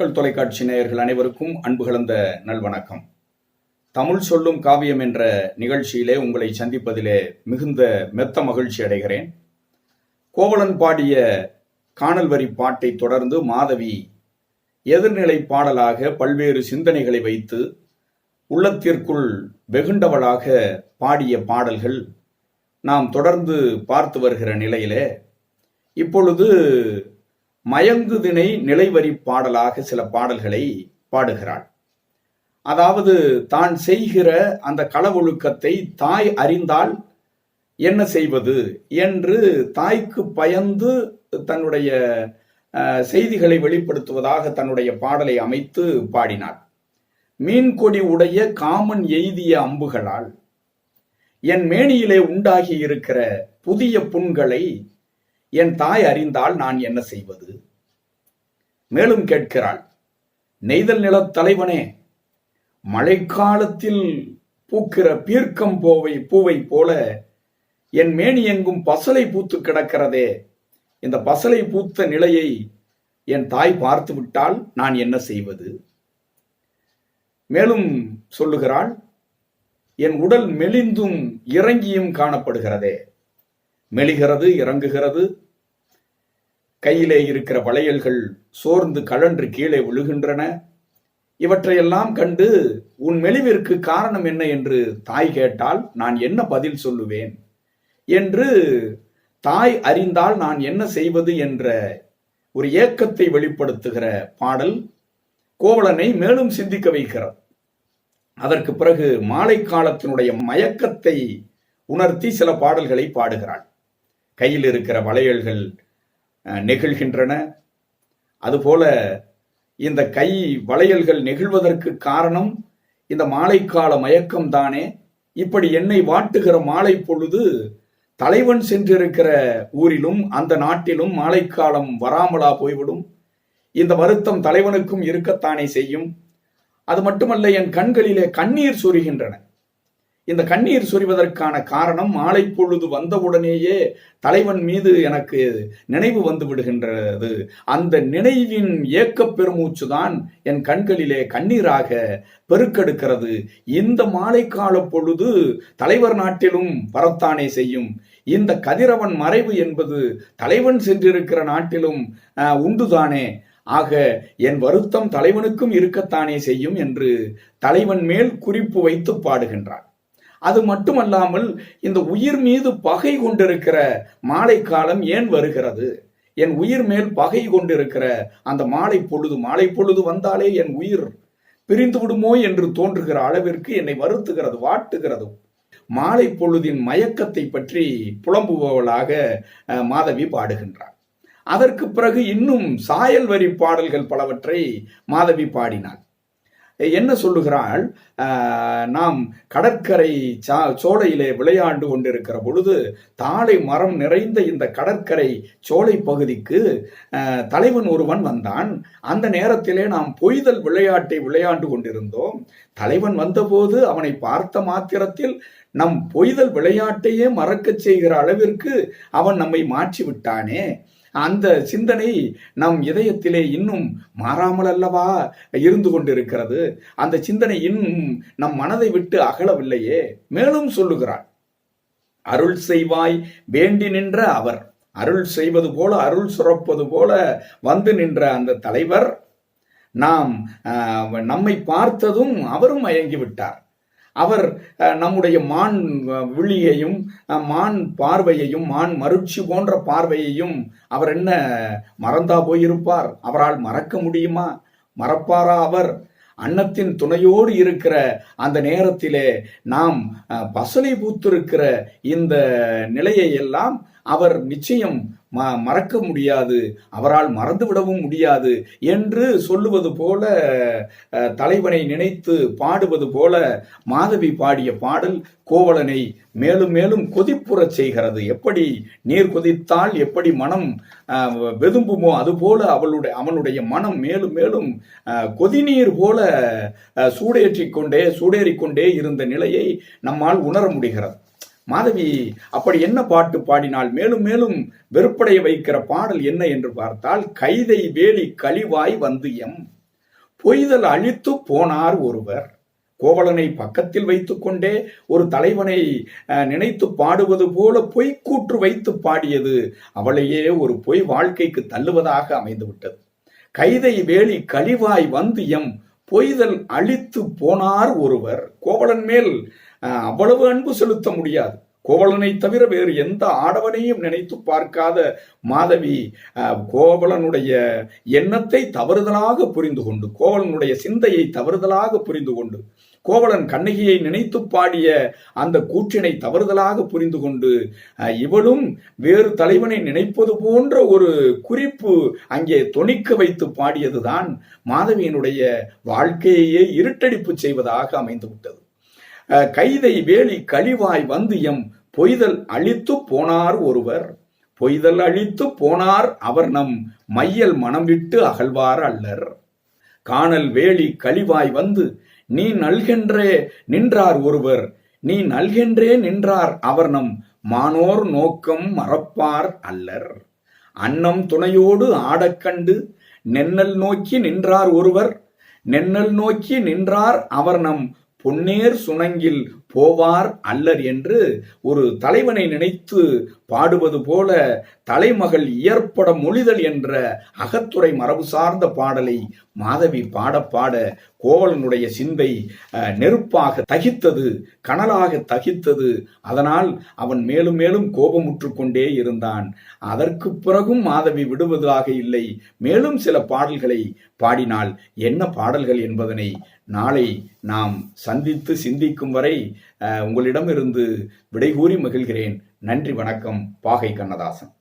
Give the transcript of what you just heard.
மக்கள் தொலைக்காட்சி நேயர்கள் அனைவருக்கும் அன்பு கலந்த நல்வணக்கம். தமிழ் சொல்லும் காவியம் என்ற நிகழ்ச்சியிலே உங்களை சந்திப்பதிலே மிகுந்த மெத்த மகிழ்ச்சி அடைகிறேன். கோவலன் பாடிய காணல் வரி பாட்டை தொடர்ந்து மாதவி எதிர்நிலை பாடலாக பல்வேறு சிந்தனைகளை வைத்து உள்ளத்திற்குள் வெகுண்டவளாக பாடிய பாடல்கள் நாம் தொடர்ந்து பார்த்து வருகிற நிலையிலே இப்பொழுது மயங்குதினை நிலைவரி பாடலாக சில பாடல்களை பாடுகிறாள். அதாவது தான் செய்கிற அந்த களவொழுக்கத்தை தாய் அறிந்தால் என்ன செய்வது என்று தாய்க்கு பயந்து தன்னுடைய செய்திகளை வெளிப்படுத்துவதாக தன்னுடைய பாடலை அமைத்து பாடினார் மீன்கொடி உடைய காமன் எய்திய அம்புகளால் என் மேனியிலே உண்டாகி இருக்கிற புதிய புண்களை என் தாய் அறிந்தால் நான் என்ன செய்வது? மேலும் கேட்கிறாள் நெய்தல் நிலத் தலைவனே மழைக்காலத்தில் பூக்கிற பீர்க்கம் போவை பூவை போல என் மேனி எங்கும் பசலை பூத்து கிடக்கிறதே. இந்த பசலை பூத்த நிலையை என் தாய் பார்த்து விட்டால் நான் என்ன செய்வது? மேலும் சொல்லுகிறாள் என் உடல் மெலிந்தும் இறங்கியும் காணப்படுகிறதே. மெழுகிறது இறங்குகிறது. கையிலே இருக்கிற வளையல்கள் சோர்ந்து கழன்று கீழே விழுகின்றன. இவற்றையெல்லாம் கண்டு உன் மெலிவிற்கு காரணம் என்ன? என்று தாய் கேட்டால் நான் என்ன பதில் சொல்லுவேன்? என்று தாய் அறிந்தால் நான் என்ன செய்வது? என்ற ஒரு ஏக்கத்தை வெளிப்படுத்துகிற பாடல் கோவலனை மேலும் சிந்திக்க வைக்கிறது. அதற்கு பிறகு மாலை காலத்தினுடைய மயக்கத்தை உணர்த்தி சில பாடல்களை பாடுகிறாள். கையில் இருக்கிற வளையல்கள் நெகிழ்கின்றன. அதுபோல இந்த கை வளையல்கள் நெகிழ்வதற்கு காரணம் இந்த மாலைக்கால மயக்கம் தானே. இப்படி என்னை வாட்டுகிற மாலை பொழுது தலைவன் சென்றிருக்கிற ஊரிலும் அந்த நாட்டிலும் மாலைக்காலம் வராமலா போய்விடும். இந்த வருத்தம் தலைவனுக்கும் இருக்கத்தானே செய்யும். அது மட்டுமல்ல என் கண்களிலே கண்ணீர் சொரிகின்றன. இந்த கண்ணீர் சொரிவதற்கான காரணம் மாலை பொழுது வந்தவுடனேயே தலைவன் மீது எனக்கு நினைவு வந்து விடுகின்றது. அந்த நினைவின் ஏக்கப் பெருமூச்சுதான் என் கண்களிலே கண்ணீராக பெருக்கெடுக்கிறது. இந்த மாலை கால பொழுது தலைவர் நாட்டிலும் வரத்தானே செய்யும். இந்த கதிரவன் மறைவு என்பது தலைவன் சென்றிருக்கிற நாட்டிலும் அஹ், உண்டுதானே. ஆக என் வருத்தம் தலைவனுக்கும் இருக்கத்தானே செய்யும் என்று தலைவன் மேல் குறிப்பு வைத்து பாடுகின்றார் அது மட்டுமல்லாமல் இந்த உயிர் மீது பகை கொண்டிருக்கிற மாலை காலம் ஏன் வருகிறது? என் உயிர் மேல் பகை கொண்டிருக்கிற அந்த மாலை பொழுது மாலை பொழுது வந்தாலே என் உயிர் பிரிந்து விடுமோ என்று தோன்றுகிற அளவிற்கு என்னை வருத்துகிறது வாட்டுகிறது. மாலை பொழுதின் மயக்கத்தை பற்றி புலம்புபவளாக மாதவி பாடுகின்றார் அதற்கு பிறகு இன்னும் சாயல் வரி பாடல்கள் பலவற்றை மாதவி பாடினாள். என்ன சொல்லுகிறாள்? நாம் கடற்கரை சா சோலையிலே விளையாண்டு கொண்டிருக்கிற பொழுது தாளை மரம் நிறைந்த இந்த கடற்கரை சோலை பகுதிக்கு தலைவன் ஒருவன் வந்தான். அந்த நேரத்திலே நாம் பொய்தல் விளையாட்டை விளையாண்டு கொண்டிருந்தோம். தலைவன் வந்தபோது அவனை பார்த்த மாத்திரத்தில் நம் பொய்தல் விளையாட்டையே மறக்கச் செய்கிற அளவிற்கு அவன் நம்மை மாற்றி விட்டானே அந்த சிந்தனை நம் இதயத்திலே இன்னும் மாறாமல் அல்லவா இருந்து கொண்டிருக்கிறது. அந்த சிந்தனை இன்னும் நம் மனதை விட்டு அகலவில்லையே. மேலும் சொல்லுகிறார் அருள் செய்வாய் வேண்டி நின்ற அவர். அருள் செய்வது போல அருள் சுரப்பது போல வந்து நின்ற அந்த தலைவர். நாம் ஆஹ், நம்மை பார்த்ததும் அவரும் மயங்கி விட்டார். அவர் அஹ், நம்முடைய மான் விழியையும் அஹ், மான் பார்வையையும் மான் மருட்சி போன்ற பார்வையையும் அவர் என்ன மறந்தா போயிருப்பார்? அவரால் மறக்க முடியுமா? மறப்பாரா அவர்? அன்னத்தின் துணையோடு இருக்கிற அந்த நேரத்திலே நாம் அஹ், பசலை பூத்திருக்கிற இந்த நிலையை எல்லாம் அவர் நிச்சயம் ம- மறக்க முடியாது. அவரால் மறந்துவிடவும் முடியாது என்று சொல்லுவது போல அஹ், தலைவனை நினைத்து பாடுவது போல மாதவி பாடிய பாடல் கோவலனை மேலும் மேலும் கொதிப்புறச் செய்கிறது. எப்படி நீர் கொதித்தால் எப்படி மனம் அஹ், வெதும்புமோ அதுபோல அவளுடைய அவனுடைய மனம் மேலும் மேலும் அஹ், கொதிநீர் போல அஹ், சூடேறிக்கொண்டே இருந்த நிலையை நம்மால் உணர முடிகிறது. மாதவி அப்படி என்ன பாட்டு பாடினால்? மேலும் மேலும் வெறுப்படைய வைக்கிற பாடல் என்ன என்று பார்த்தால் கைதை வேலி கழிவாய் வந்து எம். பொய்தல் அழித்து போனார் ஒருவர். கோவலனை பக்கத்தில் வைத்துக்கொண்டே ஒரு தலைவனை அஹ், நினைத்து பாடுவது போல பொய்க்கூற்று வைத்து பாடியது. அவளையே ஒரு பொய் வாழ்க்கைக்கு தள்ளுவதாக அமைந்துவிட்டது. கைதை வேலி கழிவாய் வந்து எம். பொய்தல் அழித்து போனார் ஒருவர். கோவலன் மேல் அவ்வளவு அன்பு செலுத்த முடியாது. கோவலனை தவிர வேறு எந்த ஆடவனையும் நினைத்து பார்க்காத மாதவி கோவலனுடைய எண்ணத்தை தவறுதலாக புரிந்து கொண்டு கோவலனுடைய சிந்தையை தவறுதலாக புரிந்து கொண்டு கோவலன் கண்ணகியை நினைத்து பாடிய அந்த கூற்றினை தவறுதலாக புரிந்து கொண்டு இவளும் வேறு தலைவனை நினைப்பது போன்ற ஒரு குறிப்பு அங்கே தொனிக்க வைத்து பாடியதுதான் மாதவியினுடைய வாழ்க்கையே இருட்டடிப்பு செய்வதாக அமைந்து விட்டது கைதை வேலி கழிவாய் வந்து எம் பொய்தல் அழித்து போனார் ஒருவர். பொய்தல் அழித்து போனார் அவர் நம் மையல் மனம் விட்டு அகழ்வார் அல்லர். காணல் வேலி கழிவாய் வந்து நீ நல்கென்றே நின்றார் ஒருவர். நீ நல்கென்றே நின்றார் அவர் நம் மானோர் நோக்கம் மறப்பார் அல்லர். அன்னம் துணையோடு ஆடக்கண்டு நென்னல் நோக்கி நின்றார் ஒருவர். நென்னல் நோக்கி நின்றார் அவர் நம் பொன்னேர் சுணங்கில் போவார் அல்லர் என்று ஒரு தலைவனை நினைத்து பாடுவது போல தலைமகள் இயற்பட மொழிதல் என்ற அகத்துறை மரபு சார்ந்த பாடலை மாதவி பாட பாட கோவலனுடைய சிந்தை அஹ், நெருப்பாக தகித்தது கனலாக தகித்தது. அதனால் அவன் மேலும் மேலும் கோபமுற்று கொண்டே இருந்தான். அதற்கு பிறகும் மாதவி விடுவதாக இல்லை. மேலும் சில பாடல்களை பாடினால் என்ன பாடல்கள் என்பதனை நாளை நாம் சந்தித்து சிந்திக்கும் வரை உங்களிடமிருந்து விடைகூறி மகிழ்கிறேன். நன்றி வணக்கம். பாகை கண்ணதாசன்.